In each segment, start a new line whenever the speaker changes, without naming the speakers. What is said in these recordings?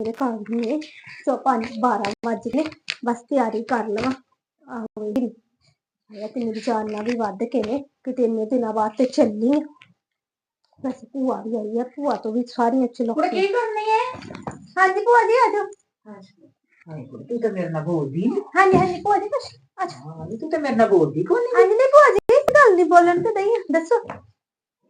ਮੇਰੇ ਕਾਗਜ਼ ਨੇ ਸੋ ਪੰਜ 12 ਵੱਜ ਗਏ ਬਸ ਤਿਆਰੀ ਕਰ ਲਵਾਂ। ਆਹੋ ਇਹ ਇਹ ਤੇ ਮੇਰੀ ਜਾਨ ਨਾਲ ਵੀ ਵੱਧ ਕੇ ਨੇ ਕਿਤੇ ਇੰਨੇ ਦਿਨਾਂ ਬਾਅਦ ਤੇ ਚੱਲੀ ਆ। ਬਸ ਭੂਆ ਵੀ ਆਈ ਆ ਭੂਆ ਤੋਂ ਵੀ ਸਾਰੀਆਂ ਚਲੋ
ਕੁੜੇ ਕੀ ਕਰਨੀ ਹੈ
ਹਾਂਜੀ ਭੂਆ ਜੀ ਆਜੋ
ਹਾਏ ਕੁੜੇ ਤੂੰ ਤਾਂ ਮੇਰੇ ਨਾਲ ਬੋਲਦੀ ਨੀ।
ਹਾਂਜੀ ਹਾਂਜੀ ਭੂਆ ਜੀ ਕੁਛ ਅੱਛਾ
ਹਾਂ ਨੀ, ਤੂੰ ਤਾਂ ਮੇਰੇ ਨਾਲ ਬੋਲਦੀ ਕੋਈ ਨਹੀਂ
ਹਾਂਜੀ ਨਹੀਂ ਭੂਆ ਜੀ ਇਸ ਗੱਲ ਨਹੀਂ ਬੋਲਣ ਤੇ ਨਹੀਂ ਦੱਸੋ।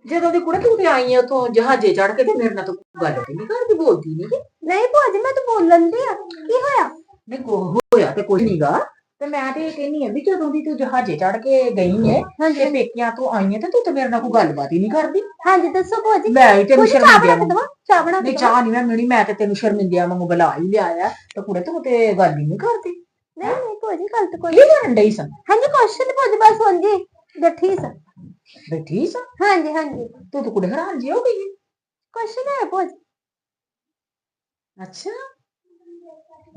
ਜਦੋਂ ਦੀ ਕੁੜੇ ਤੂੰ ਤੇ ਆਈ ਆ ਉਥੋਂ ਜਹਾਜ਼ੇ ਚੜ ਕੇ ਤੇ ਮੇਰੇ ਨਾਲ ਤੂੰ ਗੱਲ ਤੇ ਨਹੀਂ ਕਰਦੀ ਬੋਲਦੀ ਨਹੀਂ
ਨਹੀਂ ਭੂਆ ਜੀ ਮੈਂ ਤਾਂ ਬੋਲਣ ਦੀ ਆ। ਕੀ ਹੋਇਆ?
ਨਹੀਂ ਕੋ ਹੋਇਆ ਤੇ ਕੁਝ ਨਹੀਂਗਾ ਤੇ ਮੈਂ ਤੇ ਇਹ ਕਹਿੰਨੀ ਆ ਵੀ ਜਦੋਂ ਦੀ ਤੂੰ ਜਹਾਜ਼ੇ ਚੜ ਕੇ ਗਈ
ਹਾਂਜੀ।
ਤੇ ਪੇਕਿਆਂ ਤੋਂ ਆਈ ਹੈ ਤੇ ਤੂੰ ਤੇ ਮੇਰੇ ਨਾਲ ਕੋਈ ਗੱਲਬਾਤ ਹੀ ਨਹੀਂ ਕਰਦੀ।
ਹਾਂਜੀ ਦੱਸੋ ਭੂਆ ਜੀ।
ਮੈਂ ਹੀ ਤੈਨੂੰ ਸ਼ਰਮਿੰਦਿਆ
ਦਵਾ ਚਾਹ ਬਣਾ
ਨਹੀਂ? ਚਾਹ ਨਹੀਂ ਮੈਂ ਮਿਣੀ ਮੈਂ ਤੇ ਤੈਨੂੰ ਸ਼ਰਮਿੰਦਿਆ ਵਾਂਗੂ ਬੁਲਾ ਹੀ ਲਿਆਇਆ ਤੇ ਕੁੜੇ ਤੂੰ ਤੇ ਗੱਲ ਹੀ ਨਹੀਂ ਕਰਦੀ।
ਨਹੀਂ ਨਹੀਂ ਭੂਆ ਜੀ ਗੱਲ ਤਾਂ ਕੋਈ
ਕੀ ਕਰਨ ਡਈ ਸਨ?
ਹਾਂਜੀ ਕੁਛ ਨਹੀਂ ਭੂਆ ਜੀ ਬਸ ਹਾਂਜੀ ਬੈਠੀ ਸਾਂ।
ਬੈਠੀ ਸਾਂ?
ਹਾਂਜੀ ਹਾਂਜੀ।
ਤੂੰ ਤਾਂ ਕੁੜੇ ਹੈਰਾਨ ਜੀ ਹੋ ਗਈ
ਕੁਛ ਨਹੀਂ ਭੂਆ ਜੀ।
ਅੱਛਾ।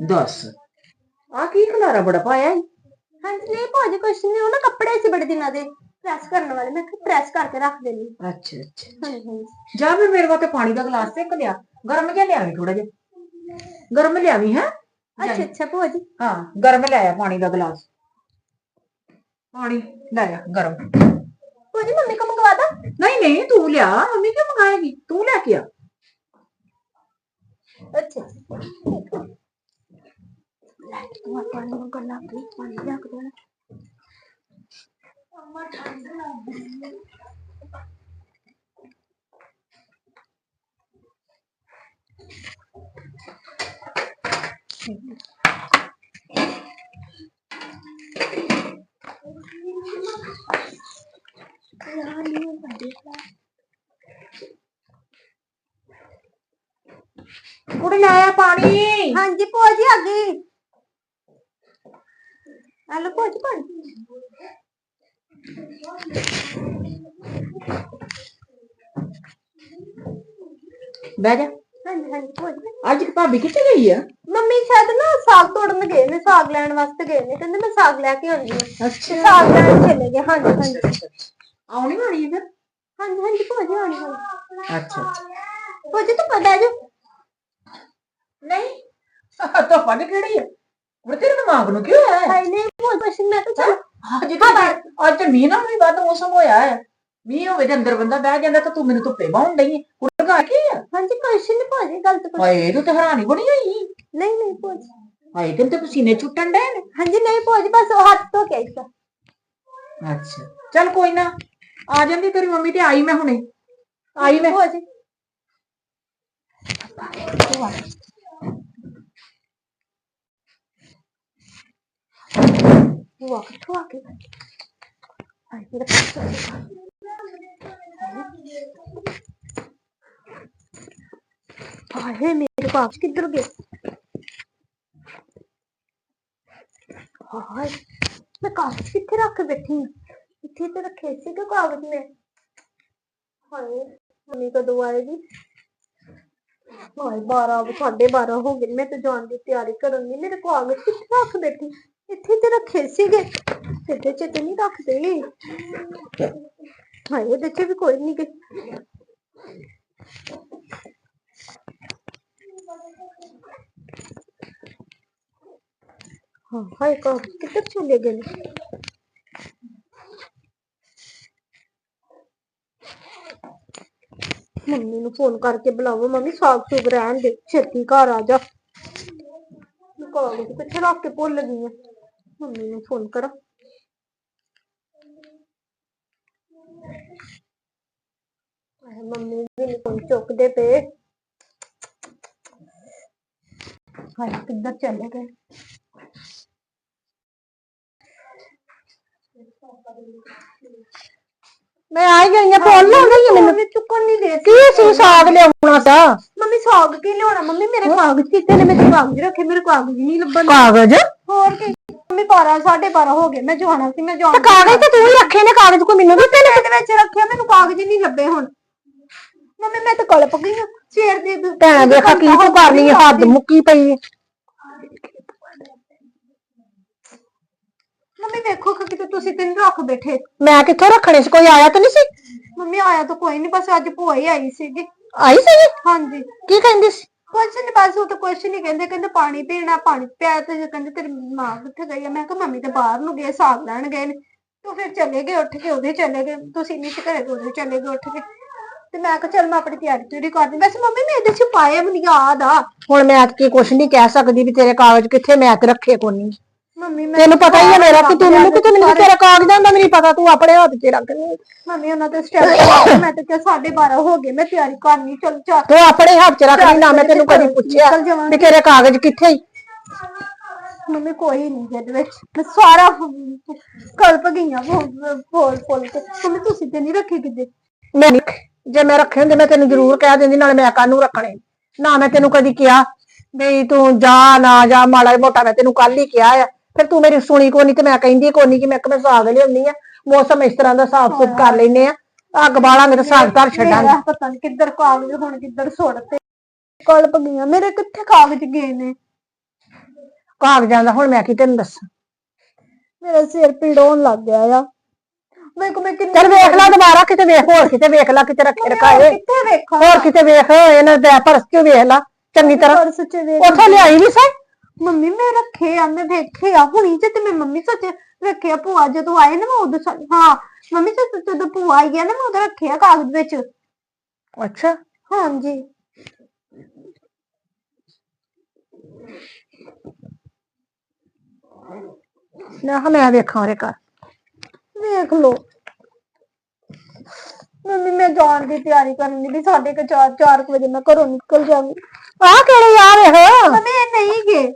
ਦੱਸ। ਆ ਕੀ ਖਲਾਰਾ ਬੜਾ ਪਾਇਆ ਈ?
ਹਾਂਜੀ ਨਹੀਂ ਭੂਆ ਜੀ ਕੁਛ ਨਹੀਂ ਉਹ ਨਾ ਕੱਪੜੇ ਸੀ ਬੜੇ ਦਿਨਾਂ ਦੇ। ਪ੍ਰੈਸ ਕਰਨ ਵਾਲੇ। ਮੈਂ ਕਿਹਾ ਪ੍ਰੈਸ ਕਰਕੇ ਰੱਖ ਦੇਣੀ
ਅੱਛਾ ਅੱਛਾ
ਹਾਂਜੀ ਹਾਂਜੀ।
ਜਾ ਵੀ ਮੇਰੇ ਵਾਸਤੇ ਪਾਣੀ ਦਾ ਗਲਾਸ ਇੱਕ ਲਿਆ। ਗਰਮ ਜਿਹਾ ਲਿਆਵੀਂ ਥੋੜਾ ਜਿਹਾ। ਗਰਮ ਲਿਆਵੀਂ ਹੈ?
ਅੱਛਾ ਅੱਛਾ ਭੂਆ ਜੀ।
ਹਾਂ ਗਰਮ ਲਿਆਇਆ ਪਾਣੀ ਦਾ ਗਲਾਸ। ਪਾਣੀ ਲਿਆਇਆ ਗਰਮ।
ਜੀ ਮੰਮੀ ਕੋ ਮੰਗਵਾ ਦਾਂ।
ਨਹੀਂ ਨਹੀਂ ਤੂੰ ਲਿਆ ਮੰਮੀ ਕਿਉਂ ਮੰਗਾਏਗੀ? ਤੂੰ ਲੈ ਕੇ ਆ।
ਅੱਛਾ। ਲੈ ਤੂੰ ਆ ਪਾਣੀ ਨੂੰ ਗੱਲਾਂ ਕਰੀ ਪਾਣੀ ਰੱਖ ਦੇਣਾ।
ਕੁੜੇ ਲਾਇਆ ਪਾਣੀ।
ਹਾਂਜੀ ਭੂਆ ਜੀ ਆ ਗਈ। ਹਲੋ ਭੂਆ ਜੀ ਪਾਣੀ
ਬਹਿ ਜਾ।
ਹਾਂਜੀ ਹਾਂਜੀ ਭੂਆ ਜੀ।
ਅੱਜ ਭਾਬੀ ਕਿੱਥੇ ਗਈ ਆ?
ਮੰਮੀ ਸ਼ਾਇਦ ਨਾ ਸਾਗ ਤੋੜਨ ਗਏ ਨੇ ਸਾਗ ਲੈਣ ਵਾਸਤੇ ਗਏ ਨੇ ਕਹਿੰਦੇ ਮੈਂ ਸਾਗ ਲੈ ਕੇ ਆਉਂਦੀ ਹਾਂ।
ਅੱਛਾ।
ਸਾਗ ਲੈਣ ਚਲੇ ਗਏ ਹਾਂਜੀ ਹਾਂਜੀ।
ਆਉਣੀ ਵਾਲੀ ਫਿਰ?
ਹਾਂਜੀ ਹਾਂਜੀ ਭੂਆ ਜੀ ਆਉਣੀ ਵਾਲੀ
ਅੱਛਾ
ਭੂਆ ਜੀ ਤੂੰ ਪਤਾ ਜੋ।
ਨਹੀਂ। ਤਾਂ ਫਨ ਕਿਹੜੀ ਆ। ਉਹ ਤੇਰੇ ਦਿਮਾਗ ਨੂੰ ਕਿਉਂ ਹੈ
ਹਾਈ ਨਹੀਂ ਕੁਛ ਨੀ, ਮੈਂ ਤਾਂ ਚਲ।
ਅੱਜ ਤਾਂ ਅੱਜ ਮੀਂਹ ਨਾਲ ਵੀ ਵੱਧ ਮੌਸਮ ਹੋਇਆ ਹੈ ਮੀਂਹ ਹੋਵੇ ਤੇ ਅੰਦਰ ਬੰਦਾ ਬਹਿ ਜਾਂਦਾ ਤਾਂ ਤੂੰ ਮੈਨੂੰ ਧੁੱਪੇ ਬਾਹਣ ਡਈ ਕੁੜਕਾ ਕੀ ਆ।
ਹਾਂਜੀ ਕੁਛ ਨਹੀਂ ਭੂਆ ਜੀ ਗੱਲ ਤਾਂ
ਹਾਏ ਤੂੰ ਤੇ ਹੈਰਾਨੀ ਬਣੀ ਹੋਈ।
ਨਹੀਂ ਨਹੀਂ ਭੂਆ ਜੀ।
ਹਾਏ ਤੈਨੂੰ ਤੇ ਪਸੀਨੇ ਛੁੱਟਣ ਡਏ ਨੇ।
ਹਾਂਜੀ ਨਹੀਂ ਭੂਆ ਜੀ ਬਸ ਉਹ ਹੱਥ ਧੋ ਕੇ ਆਈ ਸਾਂ।
ਅੱਛਾ। ਚੱਲ ਕੋਈ ਨਾ ਆ ਜਾਂਦੀ ਤੇਰੀ ਮੰਮੀ ਤੇ ਆਈ ਮੈਂ ਹੁਣੇ। ਆਈ ਮੈਂ।
ਭੂਆ ਜੀ ਭੂਆ ਕਿੱਥੋਂ ਆ ਗਈ ਹਾਏ ਮੇਰਾ ਪਾਸ ਹਾਏ ਮੇਰੇ ਕਾਗਜ਼ ਕਿੱਧਰ ਗਏ ਹਾਏ ਮੈਂ ਕਾਗਜ਼ ਕਿੱਥੇ ਰੱਖ ਕੇ ਬੈਠੀ ਹਾਂ ਇੱਥੇ ਤੇ ਰੱਖੇ ਸੀ ਕਿ ਕਾਗਜ਼ ਨੇ ਹਾਏ ਮੰਮੀ ਕਦੋਂ ਆਏਗੀ ਹਾਏ 12 ਸਾਢੇ 12 ਹੋ ਗਏ ਮੈਂ ਤਾਂ ਜਾਣ ਦੀ ਤਿਆਰੀ ਕਰਨ ਦੀ ਮੇਰੇ ਕਾਗਜ਼ ਕਿੱਥੇ ਰੱਖ ਬੈਠੀ ਇੱਥੇ ਤੇ ਰੱਖੇ ਸੀਗੇ। ਸਿੱਧੇ ਚਿੱਤੇ ਨਹੀਂ ਰੱਖਦੇ। ਹਾਏ, ਇਹਦੇ ਚ ਵੀ ਕੋਈ ਨਹੀਂ ਗੇ। ਹਾਂ, ਹਾਏ ਕਾਗਜ਼ ਕਿੱਧਰ ਚਲੇ ਗਏ ਨੇ? ਮੰਮੀ ਨੂੰ ਫੋਨ ਕਰਕੇ ਬੁਲਾਵੋ। ਮੰਮੀ, ਸਾਗ ਸੁਗ ਰਹਿਣ ਦੇ। ਛੇਤੀ ਘਰ ਆ ਜਾ। ਕਾਗਜ਼ ਕਿੱਥੇ ਰੱਖ ਕੇ ਭੁੱਲ ਗਈ ਆ। ਮੰਮੀ ਨੂੰ ਫੋਨ ਕਰਾਂ ਹਾਏ ਮੰਮੀ ਵੀ ਨੀ ਫੋਨ ਚੁੱਕਦੇ ਪਏ ਹਾਏ ਕਿੱਧਰ ਚਲੇ ਗਏ
ਮੈਂ ਆ ਗਈ ਆ ਫੋਨ ਲਾ ਗਈ ਮੈਨੂੰ
ਮੰਮੀ ਚੁੱਕਣ ਨਹੀਂ ਦੇ
ਕੀ ਸੀ ਸਾਗ ਲਿਆਉਣਾ ਸਾ
ਮੰਮੀ ਸਾਗ ਕੀ ਲਿਆਉਣਾ ਮੰਮੀ ਮੇਰੇ ਕਾਗਜ਼ ਕਿੱਥੇ ਨੇ ਮੇਰੇ ਕਾਗਜ਼ ਰੱਖੇ ਮੇਰੇ ਕਾਗਜ਼ ਨਹੀਂ ਲੱਭਣ
ਕਾਗਜ਼
ਹੋਰ ਕੀ ਮੰਮੀ 12 12:30 ਹੋ ਗਏ ਮੈਂ ਜਾਣਾ ਸੀ ਮੈਂ ਜਾਣਾ
ਕਾਗਜ਼ ਤੇ ਤੂੰ ਹੀ ਰੱਖੇ ਨੇ ਕਾਗਜ਼ ਕੋਈ ਮੈਨੂੰ
ਮੈਂ ਇਹਦੇ ਵਿੱਚ ਰੱਖਿਆ ਮੈਨੂੰ ਕਾਗਜ਼ ਨਹੀਂ ਲੱਭੇ ਹੁਣ। ਮੰਮੀ ਮੈਂ ਤਾਂ ਕਲਪ ਗਈ ਹਾਂ ਸਵੇਰ ਦੀ ਦ-
ਭੈਣਾ ਦੇਖਾ ਕੀ ਤੂੰ ਕਰਨੀ ਹੈ ਹੱਦ ਮੁੱਕੀ ਪਈ ਹੈ।
ਮੰਮੀ ਵੇਖੋ ਕਿ ਕਿਤੇ ਤੁਸੀਂ ਤਿੰਨ ਰੱਖ ਬੈਠੇ।
ਮੈਂ ਕਿੱਥੋਂ ਰੱਖਣੇ ਸੀ ਕੋਈ ਆਇਆ ਤਾਂ ਨਹੀਂ ਸੀ?
ਮੰਮੀ ਆਇਆ ਤਾਂ ਕੋਈ ਨਹੀਂ ਬਸ ਅੱਜ ਭੂਆ ਹੀ ਆਈ ਸੀਗੀ।
ਆਈ ਸੀ
ਹਾਂਜੀ।
ਕੀ ਕਹਿੰਦੀ ਸੀ?
ਕੁਛ ਨਹੀਂ ਬਸ ਉਹ ਤਾਂ ਕੁਛ ਨਹੀਂ ਕਹਿੰਦੇ ਕਹਿੰਦੇ ਪਾਣੀ ਪੀਣਾ, ਪਾਣੀ ਪਿਆ ਤੇ ਜੇ ਕਹਿੰਦੇ ਤੇਰੀ ਮਾਂ ਕਿੱਥੇ ਗਈ ਆ? ਮੈਂ ਕਿਹਾ ਮੰਮੀ ਤੇ ਬਾਹਰ ਨੂੰ ਗਏ ਸਾਗ ਲੈਣ ਗਏ ਨੇ। ਤੂੰ ਫਿਰ ਚਲੇ ਗਏ ਉੱਠ ਕੇ ਉਹਦੇ ਚਲੇ ਗਏ। ਤੁਸੀਂ ਨਹੀਂ ਸੀ ਘਰੇ ਤੇ ਉਹਦੇ ਚਲੇ ਗਏ ਉੱਠ ਕੇ। ਤੇ ਮੈਂ ਕਿਹਾ ਚੱਲ ਮੈਂ ਆਪਣੀ ਤਿਆਰੀ ਤਿਉਰੀ ਕਰਦੀ ਵੈਸੇ ਮੰਮੀ, ਮੈਂ ਇਹਦੇ ਚ ਪਾਇਆ ਮੈਨੂੰ ਯਾਦ ਆ।
ਹੁਣ ਮੈਂ ਕੀ ਕੁਛ ਨਹੀਂ ਕਹਿ ਸਕਦੀ ਵੀ ਤੇਰੇ ਕਾਗਜ਼ ਕਿੱਥੇ, ਮੈਂ ਰੱਖੇ ਕੋਨੀ
ਮੰਮੀ ਮੈਂ
ਤੈਨੂੰ ਪਤਾ ਹੀ ਹੈ ਮੇਰਾ ਕਿ ਤੂੰ ਮੈਨੂੰ ਕਿਤੇ ਮੈਨੂੰ ਤੇਰੇ ਕਾਗਜ਼ਾਂ ਦਾ ਨਹੀਂ ਪਤਾ ਤੂੰ ਆਪਣੇ ਹੱਥ 'ਚ ਰੱਖਣੀ
ਮੰਮੀ ਉਹਨਾਂ ਤੇ ਸਟੈਪ ਮੈਂ ਤੇ ਕਿਹਾ 12:30 ਹੋ ਗਏ ਮੈਂ ਤਿਆਰੀ ਕਰਨੀ ਚੱਲ ਚੱਲ
ਤੂੰ ਆਪਣੇ ਹੱਥ 'ਚ ਰੱਖਣੀ ਨਾ ਮੈਂ ਤੈਨੂੰ ਕਦੀ ਪੁੱਛਿਆ। ਵੀ ਤੇਰੇ ਕਾਗਜ਼ ਕਿੱਥੇ ਈ
ਮੰਮੀ ਕੋਈ ਨਹੀਂ ਇਹਦੇ ਵਿੱਚ। ਮੈਂ ਸਾਰਾ ਕਲਪ ਗਈਆਂ ਫੋਲ ਫੋਲ ਕੇ। ਮੰਮੀ ਤੁਸੀਂ ਤੇ ਨਹੀਂ ਰੱਖੇ ਕਿਤੇ?
ਮੈਂ ਜੇ ਮੈਂ ਰੱਖੇ ਹੁੰਦੇ ਮੈਂ ਤੈਨੂੰ ਜ਼ਰੂਰ ਕਹਿ ਦਿੰਦੀ ਨਾਲੇ ਮੈਂ ਕਾਹਨੂੰ ਰੱਖਣੇ। ਨਾ ਮੈਂ ਤੈਨੂੰ ਕਦੀ ਕਿਹਾ ਵੀ ਤੂੰ ਜਾ ਨਾ ਜਾ ਮਾੜਾ ਮੋਟਾ ਮੈਂ ਤੈਨੂੰ ਕੱਲ ਹੀ ਕਿਹਾ ਆ। ਫਿਰ ਤੂੰ ਮੇਰੀ ਸੁਣੀ ਕੋ ਨਹੀਂ ਤੇ ਮੈਂ ਕਹਿੰਦੀ ਕੋ ਨਹੀਂ ਕਿ ਮੈਂ ਕਿ ਮੈਂ ਸਾਗ ਲਿਆਉਣੀ ਆ। ਮੌਸਮ ਇਸ ਤਰ੍ਹਾਂ ਦਾ ਸਾਫ਼ ਸੁਥ ਕਰ ਲੈਨੇ ਆ। ਅੱਗ ਬਾਲਾਂਗੇ ਤੇ ਸਾਗ ਧਰ ਛੱਡਾਂਗੇ।
ਮੇਰਾ ਪਤਾ ਨਹੀਂ ਕਿੱਧਰ ਕਾਗਜ਼ ਹੁਣ ਕਿੱਧਰ ਸੁੱਟਤੇ ਕਲਪ ਗਈਆਂ। ਮੇਰੇ ਕਿੱਥੇ ਕਾਗਜ਼ ਗਏ ਨੇ?
ਕਾਗਜ਼ਾਂ ਦਾ ਹੁਣ ਮੈਂ ਕੀ ਤੈਨੂੰ ਦੱਸਾਂ?
ਮੇਰਾ ਸਿਰ ਪੀੜ ਹੋਣ ਲੱਗ ਗਿਆ ਆ। ਮੈਂ ਕੋ ਮੈਂ ਕਿੰਨੇ
ਚੱਲ ਵੇਖ ਲੈ ਦੁਬਾਰਾ ਕਿਤੇ ਵੇਖ ਹੋਰ ਕਿਤੇ ਵੇਖ ਲੈ ਕਿਤੇ ਰੱਖੇ ਰਖਾਏ
ਕਿੱਥੇ ਵੇਖਾਂ?
ਹੋਰ ਕਿਤੇ ਵੇਖ ਇਹਨਾਂ ਦੇ ਪਰਸ ਚ ਵੇਖ ਲੈ ਚੰਗੀ ਤਰ੍ਹਾਂ।
ਪਰਸ ਚ ਵੇਖ
ਉੱਥੋਂ ਲਿਆਈ ਵੀ ਸੈ
ਮੰਮੀ ਮੈਂ ਰੱਖੇ ਆ ਮੈਂ ਵੇਖੇ ਆ ਹੁਣੀ ਤੇ ਮੈਂ ਮੰਮੀ ਸੱਚ ਰੱਖੇ ਆ ਭੂਆ ਜਦੋਂ ਆਏ ਨਾ ਮੈਂ ਉਦੋਂ ਸੱਚ- ਹਾਂ ਮੰਮੀ ਸੱਚ ਜਦੋਂ ਭੂਆ ਆਈ ਆ ਨਾ ਮੈਂ ਉਦੋਂ ਰੱਖੇ ਆ ਕਾਗਜ਼ ਵਿੱਚ।
ਅੱਛਾ।
ਹਾਂਜੀ।
ਨਾ ਮੈਂ ਵੇਖਾਂ ਉਹਦੇ ਘਰ।
ਵੇਖ ਲੋ ਮੰਮੀ ਮੈਂ ਜਾਣ ਦੀ ਤਿਆਰੀ ਕਰਨ ਦੀ ਵੀ ਸਾਢੇ ਕੁ ਚਾਰ ਚਾਰ ਕੁ ਵਜੇ ਮੈਂ ਘਰੋਂ ਨਿਕਲ ਜਾਵਾਂਗੀ।
ਆਹ ਕਿਹੜੇ ਆ ਵੇਖ
ਮੰਮੀ ਇਹ ਨਹੀਂ ਗਏ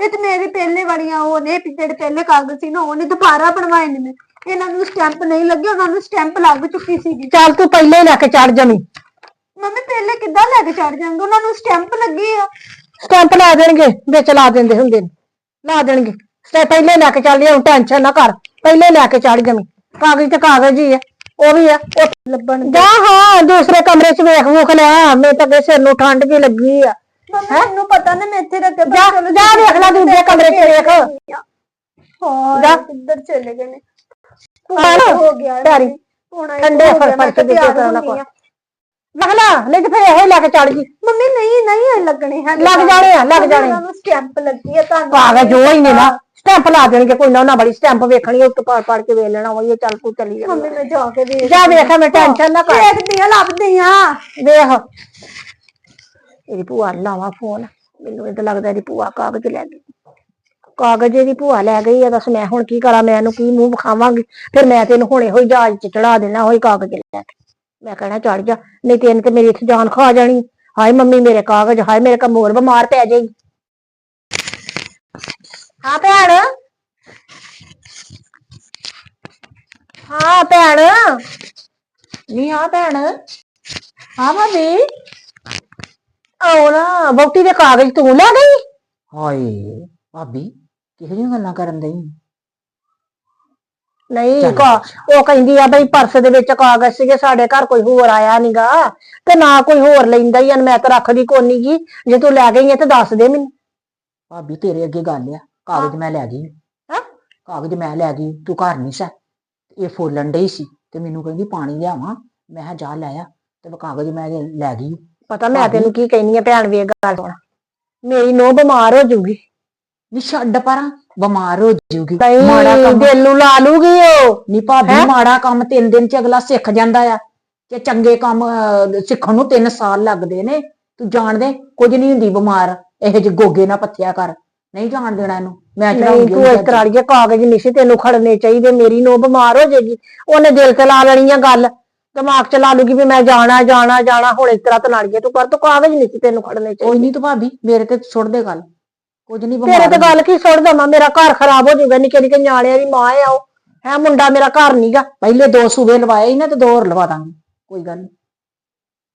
ਇਹ ਤੇ ਮੇਰੇ ਪਹਿਲੇ ਵਾਲੀਆਂ ਉਹ ਨੇ ਵੀ ਜਿਹੜੇ ਪਹਿਲੇ ਕਾਗਜ਼ ਸੀ ਨਾ ਉਹਨੇ ਦੁਬਾਰਾ ਬਣਵਾਏ ਨੇ ਇਹਨਾਂ ਨੂੰ ਸਟੈਂਪ ਨਹੀਂ ਲੱਗੇ ਉਹਨਾਂ ਨੂੰ ਸਟੈਂਪ ਲੱਗ ਚੁੱਕੀ ਸੀਗੀ।
ਚੱਲ ਤੂੰ ਪਹਿਲੇ ਹੀ ਲੈ ਕੇ ਚੜ ਜਮੀ
ਮੰਮੀ ਪਹਿਲੇ ਕਿੱਦਾਂ ਲੈ ਕੇ ਚੜ ਜਾਣਗੇ? ਉਹਨਾਂ ਨੂੰ ਸਟੈਂਪ ਲੱਗੇ ਆ।
ਸਟੈਂਪ ਲਾ ਦੇਣਗੇ ਵਿੱਚ ਲਾ ਦਿੰਦੇ ਹੁੰਦੇ ਨੇ। ਲਾ ਦੇਣਗੇ। ਸਟੈ ਪਹਿਲੇ ਲੈ ਕੇ ਚੱਲ ਲਿਆ ਟੈਨਸ਼ਨ ਨਾ ਕਰ। ਪਹਿਲੇ ਲੈ ਕੇ ਚੜ ਜਮੀ ਕਾਗਜ਼ ਤੇ ਕਾਗਜ਼ ਹੀ ਆ ਉਹ ਵੀ ਆ। ਉਹ
ਲੱਭਣ
ਜਾ ਹਾਂ ਦੂਸਰੇ ਕਮਰੇ 'ਚ ਵੇਖ ਵੂਖ ਲੈ। ਮੈਂ ਤਾਂ ਅੱਗੇ ਸਿਰ ਨੂੰ ਠੰਡ ਵੀ ਲੱਗੀ ਆ।
ਮੰਮੀ ਮੈਨੂੰ ਪਤਾ ਨਾ ਮੈਂ ਇੱਥੇ ਰੱਖੇ
ਜਾ ਜਾ ਵੇਖ ਲੈ ਦੂਜੇ ਕਮਰੇ 'ਚ ਵੇਖ।
ਹਾਂ
ਜਾ।
ਕਿੱਧਰ ਚਲੇ ਗਏ ਨੇ?
ਹਾਂ,
ਹੋ ਗਿਆ। ਹੁਣ
ਠੰਡੇ ਫੜ ਕੇ ਦਿੱਤੇ ਕਰਨਾ ਕੋ ਵੇਖ ਲੈ ਤੇ ਫਿਰ ਇਹੋ ਹੀ ਲੈ ਕੇ ਚੜ ਗਈ।
ਮੰਮੀ ਨਹੀਂ ਨਹੀਂ ਇਹ ਲੱਗਣੇ ਹਨ
ਲੱਗ ਜਾਣੇ ਆ ਲੱਗ ਜਾਣੇ।
ਉਹਨਾਂ ਨੂੰ ਸਟੈਂਪ ਲੱਗੀ ਆ ਤੁਹਾਨੂੰ
ਕਾਗਜ਼ ਉਹ ਹੀ ਨੇ ਨਾ ਸਟੈਂਪ ਲਾ ਦੇਣਗੇ ਕੋਈ ਨਾ ਉਹਨਾਂ ਬੜੀ ਸਟੈਂਪ ਵੇਖਣੀ ਉੱਤ ਪਾੜ ਪਾੜ ਕੇ ਵੇਖ ਲੈਣਾ ਉਹ ਚੱਲ ਤੂੰ ਚੱਲੀ ਜਾ।
ਮੰਮੀ ਮੈਂ ਜਾ ਕੇ ਵੇਖ
ਜਾ ਵੇਖ ਮੈਂ ਟੈਨਸ਼ਨ ਨਾ ਕਰ।
ਦੇਖਦੀ ਆ ਲੱਭਦੀ ਆ
ਵੇਖ। ਇਹਦੀ ਭੂਆ ਨੂੰ ਲਾਵਾਂ ਫੋਨ ਮੈਨੂੰ ਇਹ ਲੱਗਦਾ ਇਹਦੀ ਭੂਆ ਕਾਗਜ਼ ਲੈ ਗਈ। ਕਾਗਜ਼ ਇਹਦੀ ਭੂਆ ਲੈ ਗਈ ਆ, ਦੱਸ ਮੈਂ ਹੁਣ ਕੀ ਕਰਾਂ, ਮੈਂ ਇਹਨੂੰ ਕੀ ਮੂੰਹ ਵਿਖਾਵਾਂਗੀ? ਫਿਰ ਮੈਂ ਤੈਨੂੰ ਹੁਣੇ ਹੋਈ ਜਹਾਜ਼ 'ਚ ਚੜਾ ਦੇਣਾ ਹੋਈ ਕਾਗਜ਼ ਲੈ ਕੇ। ਮੈਂ ਕਹਿਣਾ ਚੜ ਜਾ, ਨਹੀਂ ਤੇ ਇਹਨੇ ਤੇ ਮੇਰੀ ਇੱਥੇ ਜਾਨ ਖਾ ਜਾਣੀ। ਹਾਏ ਮੰਮੀ, ਮੇਰੇ ਕਾਗਜ਼, ਹਾਏ ਮੇਰੇ ਕਮੋਰ ਬਿਮਾਰ ਪੈ ਜਾਈ। ਹਾਂ ਭੈਣ। ਹਾਂ ਭੈਣ।
ਨਹੀਂ ਆ ਭੈਣ। ਹਾਂ ਭਾਬੀ।
ਆਉ ਨਾ ਵੋਟੀ ਦੇ ਕਾਗਜ਼ ਤੂੰ ਲੈ ਗਈ?
ਹਾਏ ਭਾਬੀ ਕਿਹੋ ਜਿਹੀਆਂ ਗੱਲਾਂ ਕਰਨ ਦਈ
ਨਹੀਂ। ਕਾ- ਉਹ ਕਹਿੰਦੀ ਆ ਬਈ ਪਰਸ ਦੇ ਵਿੱਚ ਕਾਗਜ਼ ਸੀਗੇ ਸਾਡੇ ਘਰ ਕੋਈ ਹੋਰ ਆਇਆ ਨੀਗਾ ਤੇ ਨਾ ਕੋਈ ਹੋਰ ਲੈਂਦਾ ਹੀ ਆ ਮੈਂ ਤਾਂ ਰੱਖਦੀ ਕੋਨੀ ਗੀ ਜੇ ਤੂੰ ਲੈ ਗਈ ਹੈ ਤੇ ਦੱਸ ਦੇ ਮੈਨੂੰ।
ਭਾਬੀ ਤੇਰੇ ਅੱਗੇ ਗੱਲ ਆ ਕਾਗਜ਼ ਮੈਂ ਲੈ ਗਈ।
ਹੈਂ?
ਕਾਗਜ਼ ਮੈਂ ਲੈ ਗਈ ਤੂੰ ਘਰ ਨਹੀਂ ਸਾ ਇਹ ਫੋਲਣ ਡਈ ਸੀ ਤੇ ਮੈਨੂੰ ਕਹਿੰਦੀ ਪਾਣੀ ਲਿਆਵਾਂ ਮੈਂ ਜਾ ਲੈ ਆ ਤੇ ਉਹ ਕਾਗਜ਼ ਮੈਂ ਲੈ ਗਈ।
ਪਤਾ ਮੈਂ। ਤੈਨੂੰ ਕੀ ਕਹਿਨੀ ਆ ਭੈਣ ਵੀ ਇਹ ਗੱਲ ਸੁਣ। ਮੇਰੀ ਨੋ ਬਿਮਾਰ ਹੋ ਜੂਗੀ
ਨੀ ਛੱਡ ਪਰਾਂ ਬਿਮਾਰ ਹੋ ਜਾਊਗੀ। ਮਾੜਾ ਕੰਮ
ਦਿਲ ਨੂੰ ਲਾ ਲੂਗੀ ਉਹ।
ਨੀ ਭਾਬੀ? ਮਾੜਾ ਕੰਮ ਤਿੰਨ ਦਿਨ ਚ ਅਗਲਾ ਸਿੱਖ ਜਾਂਦਾ ਆ। ਤੇ ਚੰਗੇ ਕੰਮ ਸਿੱਖਣ ਨੂੰ ਤਿੰਨ ਸਾਲ ਲੱਗਦੇ ਨੇ ਤੂੰ ਜਾਣਦੇ ਕੁਝ ਨਹੀਂ ਹੁੰਦੀ ਬਿਮਾਰ। ਇਹੋ ਜਿਹੇ ਗੋਗੇ ਨਾ ਪੱਥਿਆ ਕਰ। ਨਹੀਂ ਜਾਣ ਦੇਣਾ ਇਹਨੂੰ। ਮੈਂ ਚੜਾਉਂਗੀ
ਤੂੰ ਇਸ ਤਰ੍ਹਾਂ ਕਾਗਜ਼ ਨਹੀਂ ਸੀ ਤੈਨੂੰ ਖੜਨੇ ਚਾਹੀਦੇ। ਮੇਰੀ ਨੋ ਬਿਮਾਰ ਹੋ ਜਾਏਗੀ। ਉਹਨੇ ਦਿਲ ਤੇ ਲਾ ਲੈਣੀ ਆ ਗੱਲ। ਦਿਮਾਗ ਚ ਲਾ ਲੂਗੀ ਵੀ ਮੈਂ ਜਾਣਾ ਜਾਣਾ ਜਾਣਾ ਹੁਣ ਇਸ ਤਰ੍ਹਾਂ ਤੇ ਲੜੀਏ ਤੂੰ ਕਰ ਤੂੰ ਕਾਗਜ਼ ਨਹੀਂ ਸੀ ਤੈਨੂੰ ਖੜਨੇ
ਕੋਈ
ਚਾਹੀਦੇ
ਨਹੀਂ ਤੂੰ ਭਾਬੀ ਮੇਰੇ ਤੇ ਸੁੱਟ ਦੇ ਗੱਲ। ਕੁਝ ਨਹੀਂ
ਤੇਰੇ ਤੇ ਗੱਲ ਕੀ ਸੁੱਟ ਦਵਾਂ? ਮੇਰਾ ਘਰ ਖਰਾਬ ਹੋ ਜਾਊਗਾ ਨਿੱਕੇ ਨਿੱਕੇ ਨਿਆਣਿਆਂ ਦੀ ਮਾਂ ਆ ਉਹ। ਹੈ ਮੁੰਡਾ ਮੇਰਾ ਘਰ ਨਹੀਂਗਾ
ਪਹਿਲੇ ਦੋ ਸੂਬੇ ਲਵਾਏ ਸੀ ਨਾ ਤੇ ਦੋ ਹੋਰ ਲਵਾ ਦਾਂਗੇ। ਕੋਈ ਗੱਲ ਨੀ।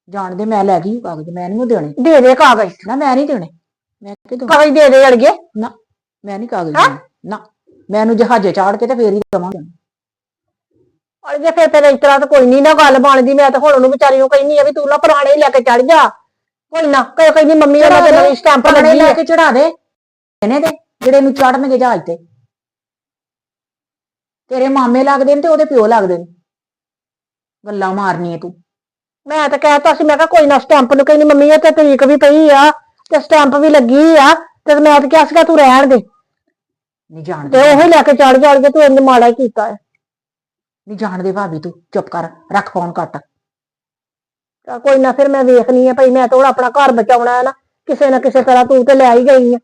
ਜਾਣਦੇ ਮੈਂ ਲੈ ਗਈ ਕਾਗਜ਼। ਮੈਂ ਨਹੀਂ ਦੇਣੇ।
ਦੇ ਦੇ ਕਾਗਜ਼।
ਨਾ ਮੈਂ ਨਹੀਂ ਦੇਣੇ। ਮੈਂ ਕਿਦੋਂ
ਕਾਗਜ਼ ਦੇ ਦੇ ਅੜਗੇ
ਮੈਂ ਨਹੀਂ ਕਾਗਜ਼ ਦੇਣੇ। ਨਾ ਮੈਂ ਇਹਨੂੰ ਜਹਾਜ਼ੇ ਚਾੜ ਕੇ ਤੇ ਫੇਰ ਹੀ ਦਵਾਂਗਾ।
ਔਰ ਜੇ ਫਿਰ ਤੇਰੇ ਇਸ ਤਰ੍ਹਾਂ ਤਾਂ ਕੋਈ ਨਹੀਂ ਨਾ ਗੱਲ ਬਣਦੀ ਮੈਂ ਤਾਂ ਹੁਣ ਉਹਨੂੰ ਵਿਚਾਰੀ ਨੂੰ ਕਹਿੰਨੀ ਆ ਵੀ ਤੂੰ ਨਾ ਪੁਰਾਣੇ ਹੀ ਲੈ ਕੇ ਚੜ ਜਾ। ਕੋਈ ਨਾ ਕੋਈ ਕਹਿੰਦੀ ਮੰਮੀ ਉਹਨਾਂ ਦੇ ਨਵੀਂ ਸਟੈਂਪ ਲੱਗੀ
ਲੈ
ਹੈ
ਕੇ ਚੜਾ ਦੇ। ਇਹਨੇ ਦੇ ਜਿਹੜੇ ਨੂੰ ਚੜਨਗੇ ਜਹਾਜ਼ ਤੇ। ਤੇਰੇ ਮਾਮੇ ਲੱਗਦੇ ਨੇ ਤੇ ਉਹਦੇ ਪਿਓ ਲੱਗਦੇ ਨੇ। ਗੱਲਾਂ ਮਾਰਨੀਆਂ ਤੂੰ।
ਮੈਂ ਤਾਂ ਕਹਿਤਾ ਸੀ ਮੈਂ ਕਿਹਾ ਕੋਈ ਨਾ ਸਟੈਂਪ ਨੂੰ ਕਹਿੰਦੀ ਮੰਮੀ ਇਹ ਤੇ ਤਰੀਕ ਵੀ ਪਈ ਆ ਤੇ ਸਟੈਂਪ ਵੀ ਲੱਗੀ ਆ ਤੇ ਮੈਂ ਤਾਂ ਕਿਹਾ ਸੀਗਾ ਤੂੰ ਰਹਿਣ ਦੇ।
ਨਹੀਂ ਜਾਣਦੇ।
ਤੇ ਉਹ ਲੈ ਕੇ ਚੜ ਕੇ ਤੂੰ ਇੰਨੇ ਮਾੜਾ ਹੀ ਕੀਤਾ ਹੈ।
ਨਹੀਂ ਜਾਣਦੇ ਭਾਬੀ ਤੂੰ ਚੁੱਪ ਕਰ ਰੱਖ ਫੋਨ ਕੱਟ
ਚੱਲ ਕੋਈ ਨਾ ਫਿਰ ਮੈਂ ਵੇਖਣੀ ਆ ਭਈ ਮੈਂ ਤਾਂ ਹੁਣ ਆਪਣਾ ਘਰ ਬਚਾਉਣਾ ਹੈ ਨਾ ਕਿਸੇ ਨਾ ਕਿਸੇ ਤਰ੍ਹਾਂ ਤੂੰ ਤੇ ਲੈ ਹੀ ਗਈ ਆ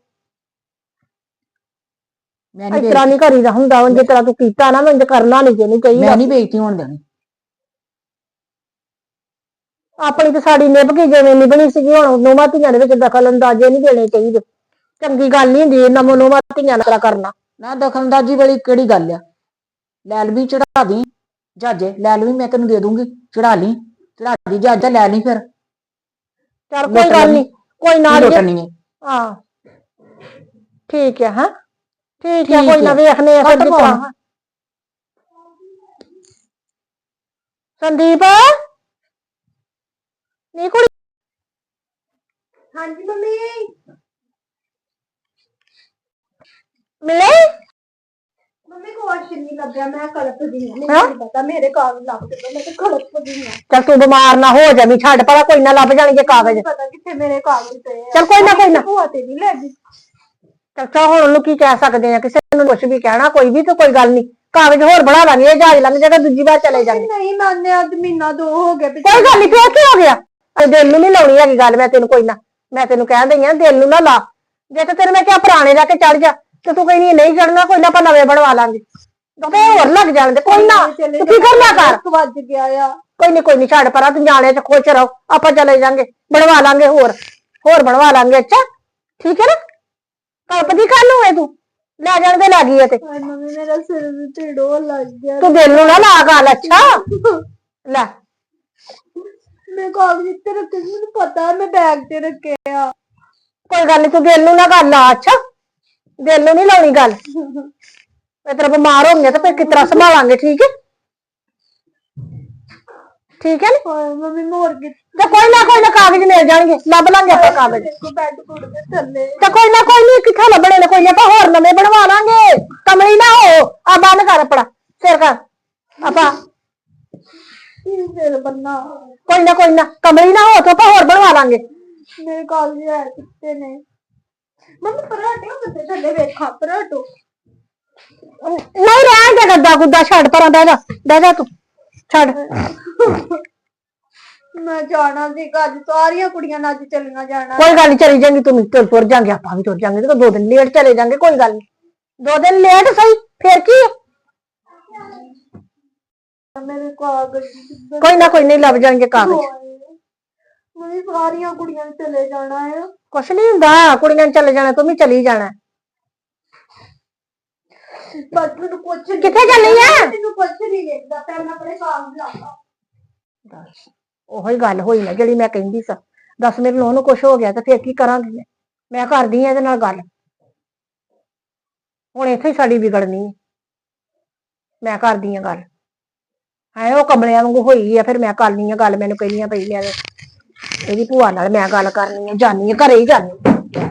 ਮੈਂ
ਇਸ
ਨਹੀਂ
ਤਰ੍ਹਾਂ ਨਹੀਂ ਕਰੀਦਾ ਹੁੰਦਾ ਹੁਣ ਜਿਸ ਤਰ੍ਹਾਂ ਤੂੰ ਕੀਤਾ ਨਾ ਮੈਨੂੰ ਕਰਨਾ ਨਹੀਂ ਜੇ ਨਹੀਂ ਚਾਹੀਦਾ।
ਮੈਂ ਨਹੀਂ ਬੇਇੱਜ਼ਤੀ ਹੋਣ ਦੇਣੀ।
ਆਪਣੀ ਤੇ ਸਾਡੀ ਨਿਭ ਗਈ ਜਿਵੇਂ ਨਿਭਣੀ ਸੀਗੀ ਹੁਣ ਨੋਮਾ ਧੀਆਂ ਦੇ ਵਿੱਚ ਦਖਲ ਅੰਦਾਜ਼ੇ ਨਹੀਂ ਦੇਣੇ ਚਾਹੀਦੇ। ਚੰਗੀ ਗੱਲ ਨਹੀਂ ਹੁੰਦੀ ਨਮੋ ਨੋਮਾ ਧੀਆਂ ਨਾਲ ਕਰਨਾ।
ਨਾ ਦਖਲਅੰਦਾਜ਼ੀ ਵਾਲੀ ਕਿਹੜੀ ਗੱਲ ਆ? ਲੈਲ ਵੀ ਚੜਾ ਦੀ। ਜਾਜੇ ਲੈਲ ਵੀ ਮੈਂ ਤੈਨੂੰ ਦੇ ਦੂੰਗੀ ਚੜਾ ਲਈ ਚੜਾ ਦੀ ਜੱਜ ਲੈ ਲਈ ਫਿਰ
ਚੱਲ
ਲੁੱਟ
ਕੋਈ ਗੱਲ
ਲੈਣੀ।
ਨਹੀਂ ਕੋਈ ਨਾ
ਕੀ
ਜੇ
ਲੁੱਟਣੀ ਹੈ
ਹਾਂ ਠੀਕ ਹੈ ਹਾਂ ਠੀਕ
ਠੀਕ
ਹੈ ਕੋਈ ਨਾ
ਹੈ।
ਵੇਖਨੇ ਆ ਫਿਰ
ਕੱਟ
ਜਿਸ
phone।
ਤਰ੍ਹਾਂ ਸੰਦੀਪ ਨੀ ਕੁੜੀ
ਹਾਂਜੀ ਮੰਮੀ
ਮਿਲੇ
ਮੰਮੀ ਕੁਛ ਨਹੀਂ ਲੱਗਿਆ ਮੈਂ ਕਲਪਦੀ ਹਾਂ
ਹੈਂ?
ਮੈਨੂੰ ਪਤਾ ਮੇਰੇ ਕਾਗਜ਼ ਲੱਗ ਗਏ ਮੈਂ ਤਾਂ ਕਲਪਦੀ ਹਾਂ
ਚੱਲ ਤੂੰ ਬਿਮਾਰ ਨਾ ਹੋ ਜਾਵੀਂ ਛੱਡ ਪਰਾ ਕੋਈ ਨਾ ਲੱਭ ਜਾਣਗੇ ਕਾਗਜ਼
ਮੈਨੂੰ ਪਤਾ ਕਿੱਥੇ ਮੇਰੇ ਕਾਗਜ਼ ਪਏ ਆ।
ਚੱਲ ਕੋਈ ਨਾ ਕੋਈ ਨਾ।
ਭੂਆ ਤੇ ਨਹੀਂ ਲੈ ਗਈ
ਚੱਲ ਹੁਣ ਉਹਨੂੰ ਕੀ ਕਹਿ ਸਕਦੇ ਆ ਕਿਸੇ ਨੂੰ ਕੁਝ ਵੀ ਕਹਿਣਾ ਕੋਈ ਵੀ ਤਾਂ ਕੋਈ ਗੱਲ ਨਹੀਂ। ਕਾਗਜ਼ ਹੋਰ ਬਣਾ ਲਾਂਗੇ ਇਹ ਜਹਾਜ਼ ਲੰਘ ਜਾਏਗਾ ਦੂਜੀ ਵਾਰ ਚਲੇ ਜਾਣਗੇ।
ਨਹੀਂ ਮੰਨਿਆ ਅੱਜ ਮਹੀਨਾ ਦੋ ਹੋ ਗਿਆ ਪਿੱਛੇ
ਕੋਈ ਗੱਲ ਨਹੀਂ ਫੇਰ ਕੀ ਹੋ ਗਿਆ। ਅਰੇ ਦਿਲ ਨੂੰ ਨਹੀਂ ਲਾਉਣੀ ਹੈਗੀ ਗੱਲ ਮੈਂ ਤੈਨੂੰ ਕੋਈ ਨਾ ਮੈਂ ਤੈਨੂੰ ਕਹਿ ਦਈ ਆ ਦਿਲ ਨੂੰ ਨਾ ਲਾ। ਜੇ ਤੇ ਤੈਨੂੰ ਮੈਂ ਕਿਹਾ ਪੁਰਾਣੇ ਲੈ ਕੇ ਚੜ ਜਾ ਤੇ ਤੂੰ ਕਹਿੰਦੀ ਨਹੀਂ ਚੜਨਾ ਕੋਈ ਨਾ ਆਪਾਂ ਨਵੇਂ ਬਣਵਾ ਲਾਂਗੇ। ਤੇ ਹੋਰ ਲੱਗ ਜਾਣਗੇ ਕੋਈ ਨਾ ਤੂੰ ਫਿਕਰ ਨਾ ਕਰ।
ਵੱਜ ਗਿਆ ਆ।
ਕੋਈ ਨਹੀਂ ਕੋਈ ਨਹੀਂ ਛੱਡ ਪਰਾਂ ਤੂੰ ਨਿਆਣੇ ਚ ਖੁਸ਼ ਰਹੋ ਆਪਾਂ ਚਲੇ ਜਾਾਂਗੇ ਬਣਵਾ ਲਾਂਗੇ ਹੋਰ ਹੋਰ ਬਣਵਾ ਲਾਂਗੇ ਅੱਛਾ? ਠੀਕ ਹੈ ਨਾ? ਕਲਪਦੀ ਕੱਲ ਹੋਏ ਤੂੰ ਲੈ ਜਾਣ ਦੇ ਲੱਗੀ ਐ ਤੇ।
ਹਾਏ ਮੰਮੀ ਮੇਰਾ ਸਿਰ ਵੀ ਢਿੜੋ ਲੱਗ ਗਿਆ।
ਤੂੰ ਦਿਲ ਨੂੰ ਨਾ ਲਾ ਗੱਲ ਅੱਛਾ? ਲੈ।
ਮੈਂ ਕਾਗਜ਼ ਇੱਥੇ ਰੱਖੇ ਸੀ, ਮੈਨੂੰ ਪਤਾ ਮੈਂ ਬੈਗ ਤੇ ਰੱਖੇ ਆ।
ਕੋਈ ਗੱਲ ਨਹੀਂ ਤੂੰ ਦਿਲ ਨੂੰ ਨਾ ਗੱਲ ਲਾ ਅੱਛਾ? ਦਿਲ ਨੂੰ ਨਹੀਂ ਲਾਉਣੀ ਗੱਲ। ਮੈਂ ਤੇਰਾ ਬਿਮਾਰ ਹੋਣਗੇ ਤੇ ਫਿਰ ਕਿਸ ਤਰ੍ਹਾਂ ਸੰਭਾਲਾਂਗੇ ਠੀਕ ਹੈ? ਠੀਕ ਹੈ ਨਾ?
ਹਾਏ ਮੰਮੀ ਮੋਰ ਕੇ
ਤੇ ਕੋਈ ਨਾ ਕੋਈ ਨਾ ਕਾਗਜ਼ ਮਿਲ ਜਾਣਗੇ ਲੱਭ ਲਾਂਗੇ ਆਪਾਂ ਕਾਗਜ਼।
ਦੇਖੋ ਬੈੱਡ ਕੁੜ ਦੇ ਥੱਲੇ।
ਤੇ ਕੋਈ ਨਾ ਕੋਈ ਨਹੀਂ ਕਿੱਥੇ ਲੱਭਣੇ ਨੇ ਕੋਈ ਨਾ ਆਪਾਂ ਹੋਰ ਨਵੇਂ ਬਣਵਾ ਲਾਂਗੇ। ਕਮਲੀ ਨਾ ਹੋ ਆ ਬੰਦ ਕਰ ਆਪਣਾ ਸਿਰ ਕਰ। ਆਪਾਂ
ਕੀ ਸਿਰ ਬੰਨਾ?
ਕੋਈ ਨਾ ਕੋਈ ਨਾ ਕਮਲੀ ਨਾ ਹੋ ਤਾਂ ਆਪਾਂ ਹੋਰ ਬਣਵਾ ਲਾਂਗੇ।
ਮੇਰੇ ਕਾਗਜ਼ ਹੈ ਕਿੱਥੇ ਨੇ? ਮੰਮੀ ਪਰਾਟੇ ਹੁੰਦੇ ਥੱਲੇ ਵੇਖਾਂ ਪਰਾਟੋ
ਨਹੀਂ ਰਹਿਣ ਦੇ ਗੱਦਾ ਗੁੱਦਾ ਛੱਡ ਪਰਾਂ ਬਹਿ ਜਾ ਬਹਿ ਜਾ ਤੂੰ ਛੱਡ।
ਮੈਂ ਜਾਣਾ ਸੀ ਅੱਜ ਸਾਰੀਆਂ ਕੁੜੀਆਂ ਨਾਲ ਅੱਜ ਚੱਲੀਆਂ ਜਾਣਾ।
ਕੋਈ ਗੱਲ ਨਹੀਂ ਚਲੀ ਜਾਂਗੀ ਤੂੰ ਤੁਰ ਤੁਰ ਜਾਂਗੇ ਆਪਾਂ ਵੀ ਤੁਰ ਜਾਂਗੇ ਤੇ ਦੋ ਦਿਨ ਲੇਟ ਚਲੇ ਜਾਂਗੇ ਕੋਈ ਗੱਲ ਨਹੀਂ ਦੋ ਦਿਨ ਲੇਟ ਸਹੀ ਫੇਰ ਕੀ ਹੈ?
ਮੇਰੇ ਕਾਗਜ਼ ਕਿੱਧਰ
ਕੋਈ ਨਾ ਕੋਈ ਨਹੀਂ ਲੱਭ ਜਾਣਗੇ ਕਾਗਜ਼
ਮੰਮੀ ਸਾਰੀਆਂ ਕੁੜੀਆਂ ਨੇ ਚਲੇ ਜਾਣਾ ਹੈ
ਕੁਛ ਨਹੀਂ ਹੁੰਦਾ ਕੁੜੀਆਂ ਨੇ ਚਲੇ ਜਾਣਾ ਤੂੰ ਵੀ ਚਲੀ ਜਾਣਾ।
ਬਸ ਮੈਨੂੰ ਕੁਛ ਨੀ-
ਕਿੱਥੇ ਚੱਲੀ ਆ?
ਮੈਨੂੰ ਕੁਛ ਨਹੀਂ ਵੇਖਦਾ ਪਹਿਲਾਂ ਆਪਣੇ ਕਾਗਜ਼ ਲਾਤਾ
ਦੱਸ ਉਹੀ ਗੱਲ ਹੋਈ ਨਾ ਜਿਹੜੀ ਮੈਂ ਕਹਿੰਦੀ ਸਾਂ। ਦੱਸ ਮੇਰੇ ਨੂੰਹ ਨੂੰ ਕੁਛ ਹੋ ਗਿਆ ਤੇ ਫੇਰ ਕੀ ਕਰਾਂਗੀ ਮੈਂ? ਮੈਂ ਕਰਦੀ ਆ ਇਹਦੇ ਨਾਲ ਗੱਲ। ਹੁਣ ਇੱਥੇ ਹੀ ਸਾਡੀ ਵਿਗੜਨੀ ਹੈ ਮੈਂ ਕਰਦੀ ਆ ਗੱਲ। ਹੈ ਉਹ ਕਮਲਿਆਂ ਵਾਂਗੂ ਹੋਈ ਆ ਫਿਰ ਮੈਂ ਕਰਨੀ ਆ ਗੱਲ ਮੈਨੂੰ ਕਹਿੰਦੀਆਂ ਪਈ ਆ ਇਹਦੀ ਭੂਆ ਨਾਲ ਮੈਂ ਗੱਲ ਕਰਨੀ ਆ ਜਾਨੀ ਆ ਘਰੇ ਹੀ ਜਾਨੀ ਆਂ।